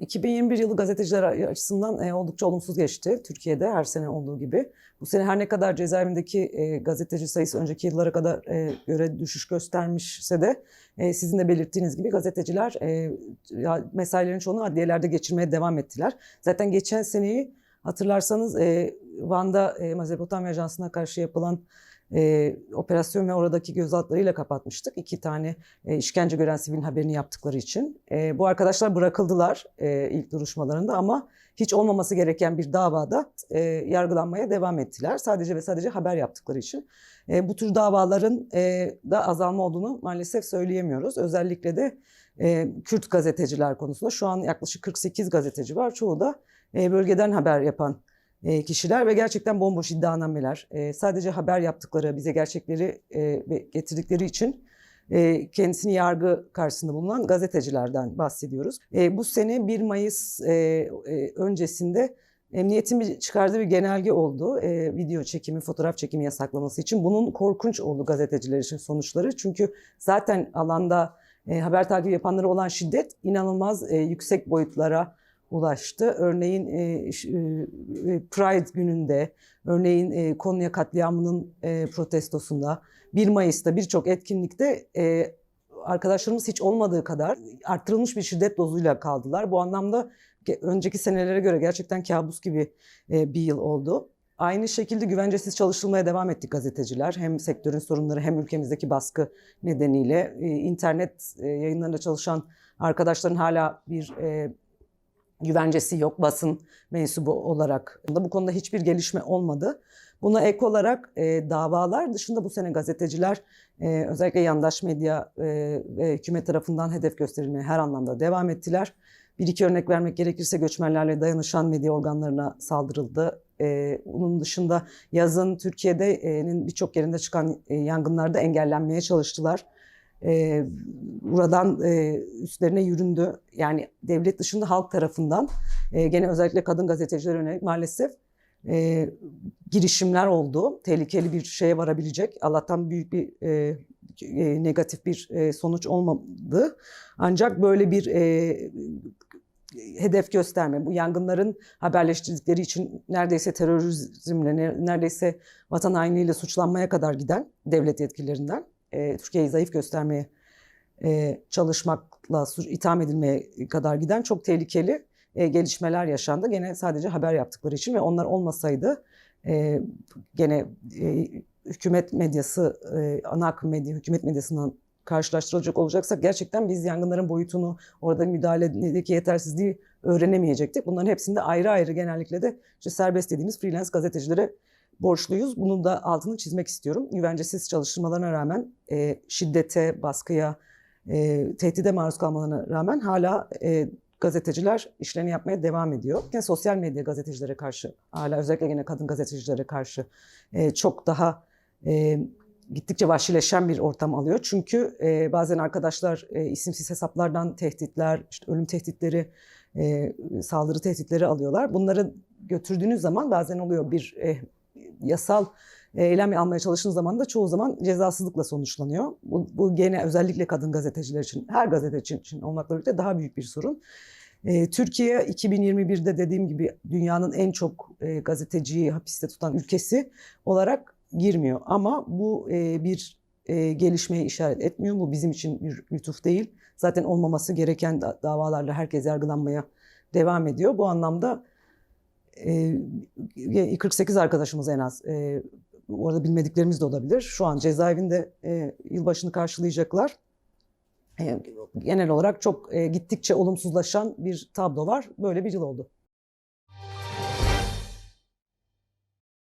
2021 yılı gazeteciler açısından e, oldukça olumsuz geçti. Türkiye'de her sene olduğu gibi. Bu sene her ne kadar cezaevindeki e, gazeteci sayısı önceki yıllara kadar e, göre düşüş göstermişse de sizin de belirttiğiniz gibi gazeteciler e, mesailerin çoğunu adliyelerde geçirmeye devam ettiler. Zaten geçen seneyi hatırlarsanız Van'da e, Mezopotamya Ajansı'na karşı yapılan e, operasyon ve oradaki gözaltılarıyla kapatmıştık. İki tane e, işkence gören sivilin haberini yaptıkları için. E, bu arkadaşlar bırakıldılar e, ilk duruşmalarında ama hiç olmaması gereken bir davada e, yargılanmaya devam ettiler. Sadece ve sadece haber yaptıkları için. E, bu tür davaların e, da azalma olduğunu maalesef söyleyemiyoruz. Özellikle de e, Kürt gazeteciler konusunda şu an yaklaşık 48 gazeteci var. Çoğu da e, bölgeden haber yapan e, kişiler ve gerçekten bomboş iddianameler. E, sadece haber yaptıkları, bize gerçekleri e, getirdikleri için kendisini yargı karşısında bulunan gazetecilerden bahsediyoruz. Bu sene 1 Mayıs öncesinde Emniyetin bir çıkardığı bir genelge oldu. Video çekimi, fotoğraf çekimi yasaklaması için. Bunun korkunç oldu gazeteciler için sonuçları. Çünkü zaten alanda haber takibi yapanlara olan şiddet inanılmaz yüksek boyutlara ulaştı. Örneğin e, e, Pride gününde, örneğin e, Konya katliamının protestosunda, 1 Mayıs'ta birçok etkinlikte arkadaşlarımız hiç olmadığı kadar arttırılmış bir şiddet dozuyla kaldılar. Bu anlamda önceki senelere göre gerçekten kabus gibi bir yıl oldu. Aynı şekilde güvencesiz çalışılmaya devam ettik gazeteciler. Hem sektörün sorunları hem ülkemizdeki baskı nedeniyle. İnternet yayınlarında çalışan arkadaşların hala bir güvencesi yok basın mensubu olarak. Bu konuda hiçbir gelişme olmadı. Buna ek olarak e, davalar dışında bu sene gazeteciler e, özellikle yandaş medya e, ve hükümet tarafından hedef gösterilmeye her anlamda devam ettiler. Bir iki örnek vermek gerekirse göçmenlerle dayanışan medya organlarına saldırıldı. Ee, bunun dışında yazın Türkiye'nin birçok yerinde çıkan e, yangınlarda engellenmeye çalıştılar. Ee, buradan e, üstlerine yüründü. Yani devlet dışında halk tarafından e, gene özellikle kadın gazeteciler yönelik maalesef e, girişimler oldu. Tehlikeli bir şeye varabilecek. Allah'tan büyük bir e, e, negatif bir e, sonuç olmadı. Ancak böyle bir e, hedef gösterme, bu yangınların haberleştirdikleri için neredeyse terörizmle, neredeyse vatan hainliğiyle suçlanmaya kadar giden devlet yetkililerinden e, Türkiye'yi zayıf göstermeye e, çalışmakla itham edilmeye kadar giden çok tehlikeli e, gelişmeler yaşandı. Gene sadece haber yaptıkları için ve onlar olmasaydı e, gene e, hükümet medyası, e, ana akım medya, hükümet medyasından karşılaştırılacak olacaksak gerçekten biz yangınların boyutunu, orada müdahaledeki yetersizliği öğrenemeyecektik. Bunların hepsinde ayrı ayrı genellikle de işte serbest dediğimiz freelance gazetecilere borçluyuz. Bunun da altını çizmek istiyorum. Güvencesiz çalıştırmalarına rağmen e, şiddete, baskıya, e, tehdide maruz kalmalarına rağmen hala e, gazeteciler işlerini yapmaya devam ediyor. Yine sosyal medya gazetecilere karşı, hala özellikle yine kadın gazetecilere karşı e, çok daha e, gittikçe vahşileşen bir ortam alıyor. Çünkü e, bazen arkadaşlar e, isimsiz hesaplardan tehditler, işte ölüm tehditleri, e, saldırı tehditleri alıyorlar. Bunları götürdüğünüz zaman bazen oluyor bir e, yasal e, eylem almaya çalıştığınız zaman da çoğu zaman cezasızlıkla sonuçlanıyor. Bu, bu gene özellikle kadın gazeteciler için, her gazeteci için olmakla birlikte daha büyük bir sorun. E, Türkiye 2021'de dediğim gibi dünyanın en çok e, gazeteciyi hapiste tutan ülkesi olarak girmiyor. Ama bu e, bir e, gelişmeye işaret etmiyor. Bu bizim için bir lütuf değil. Zaten olmaması gereken da, davalarla herkes yargılanmaya devam ediyor. Bu anlamda e, 48 arkadaşımız en az. E, orada bilmediklerimiz de olabilir. Şu an cezaevinde e, yılbaşını karşılayacaklar. E, genel olarak çok e, gittikçe olumsuzlaşan bir tablo var. Böyle bir yıl oldu.